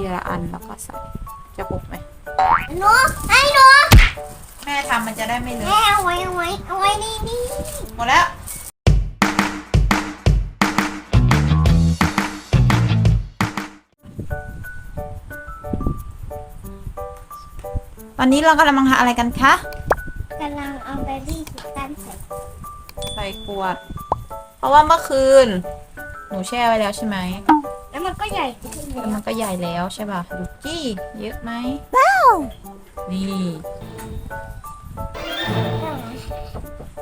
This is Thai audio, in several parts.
ทีละอันแล้วก็ใส่จะหกไหมหนูให้หนูแม่ทำมันจะได้ไม่เลแม่อะเอาไว้เอาไว้เอาไว้นี่นี่หมดแล้ว ตอนนี้เรากำลังทำอะไรกันคะ กำลังเอาเบบี้คิตตันใส่ใส่ขวด เพราะว่าเมื่อคืน หนูแช่ไว้แล้วใช่ไหมแล้ว มันก็ใหญ่ขึ้นเลแล้วยมันก็ใหญ่แล้วใช่ป่ะดูจี้เยอะไหมว้าวนี่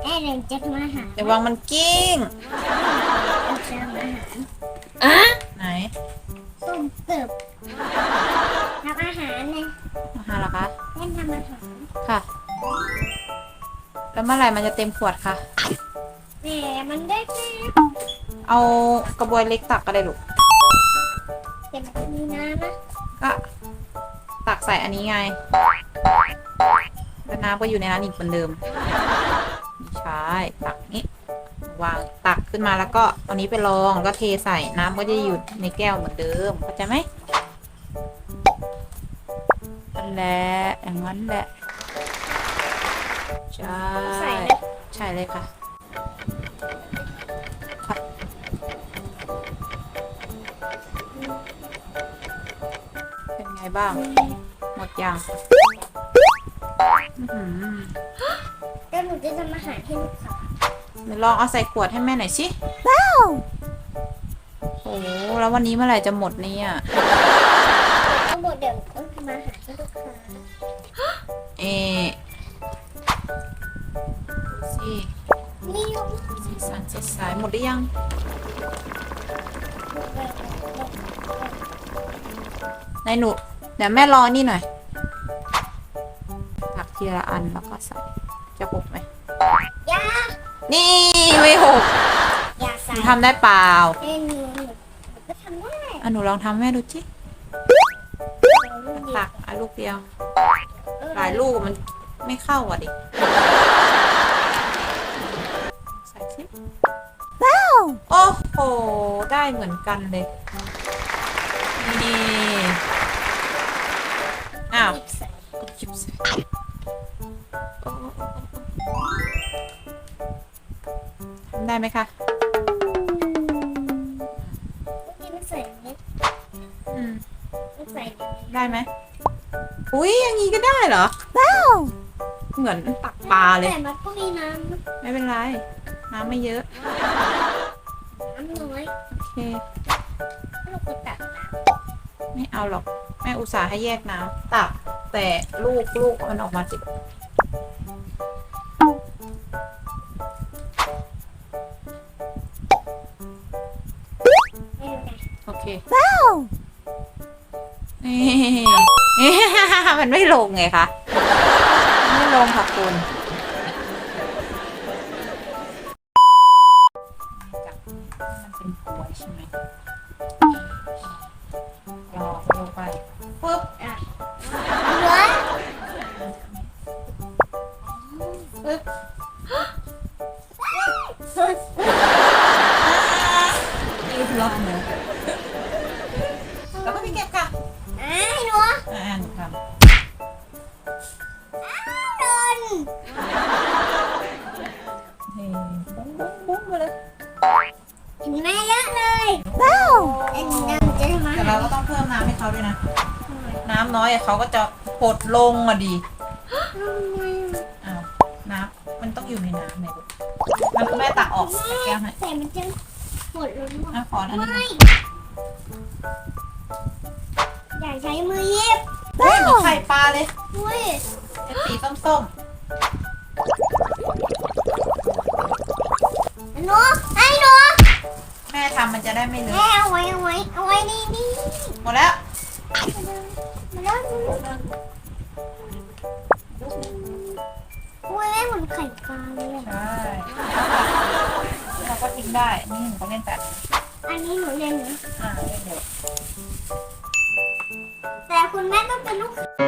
แม่เดินจะมาหาเดี๋ยววางมันกิ้งจะมาหาอะไหนส้มเติบทำอาหารเลยมาหาเหรอคะเล่นทำอาหารค่ะ แล้วเมื่อไหร่มันจะเต็มขวดคะแหมมันได้แค่เอากระบวยเล็กตักก็ได้ลูก เต็มมีน้ำนะก็ตักใส่อันนี้ไงแล้วน้ำก็อยู่ในนั้นอีกเหมือนเดิมไม่ใช่ตักนี้วางตักขึ้นมาแล้วก็เอานี้ไปรองแล้วก็เทใส่น้ำก็จะอยู่ในแก้วเหมือนเดิมเข้าใจไหมนั่นแหละอย่างนั้นแหละใช่ใส่เลยใช่เลยค่ะค่ะ เป็นไงบ้าง หมดยังอื้อหือแล้วหนูจะทำอาหารให้ลูกค้าเดี๋ยวลองเอาใส่ขวดให้แม่หน่อยสิว้าวโอ้โหแล้ววันนี้เมื่อไหร่จะหมดเนี่ยเอาหมดเดี๋ยวต้องทำอาหารให้ลูกค้าเอะสินี่ยงสีสันสดใสหมดหรือยัง ในหนู เดี๋ยวแม่รอนี่หน่อยตักทีละอันแล้วก็ใส่ จะหกไหมยานี่ไม่หกยาหใส่นูทำได้เปล่าเอ้ยหนูหนูหนูก็ทำได้อะหนูลองทำให้แม่ดูจิเราลูกเดียวตักอะลูกเดียว เออหลายลูกมันไม่เข้าอะดิ ใส่สิว้าว โอ้โห ได้เหมือนกันเลย นี่อ้าวหยิบใส่หยิบใส่โอ้ทำได้ไหมคะเมื่อกี้มันใส่เม็ดอืมมันใส่เม็ดได้ไหมอุ้ยอย่างนี้ก็ได้เหรอ ว้าว เหมือนตักปลาเลย แต่มันก็มีน้ำนะไม่เป็นไร น้ำไม่เยอะ น้ำน้อยโอเคถ้าเราก็ตักน้ไม่เอาหรอก แม่อุตส่าห์ให้แยกน้ำตักแต่ลูกลูกมันออกมาจิำไม่รู้นะโอเคว้าวนี่ มันไม่ลงไงคะมันไม่ลงค่ะคุณ เป็นกลวยใช่ไหมรอลงไปปุ๊บเหลือปึ๊บนี่ล็อกมือแล้วก็พี่เก็บค่ะไอ้หนูอ่าหนูทโดนำนี่บุ้งบุ้งบุ้งมาเลยเห็นไหม เราก็ต้องเพิ่มน้ำให้เขาด้วยนะ น้ำน้อยอะเขาก็จะหดลงอะดีอ้าวน้ำมันต้องอยู่ในน้ำไหนลูกมันแม่ตักออกจากแก้วให้แต่มันจะหมดลงหมดอะขออันนี้ไม่อย่าใช้มือเย็บเฮ้ยเหมือนไข่ปลาเลยอุ้ยเป็นสีส้มห ทำมันจะได้ไม่เลแม่อะเอาไว้เอาไว้เอาไว้นี่นี่หมดแล้วมาแล้วอุ้ยแม่เหมือนไข่ปลาเลยอะใช่เราก็ทิ้งได้ นี่หนูก็เล่นแต่อันนี้หนูเล่นนะอ่าเล่นเดี๋ยวแต่คุณแม่ต้องเป็นลูกค้า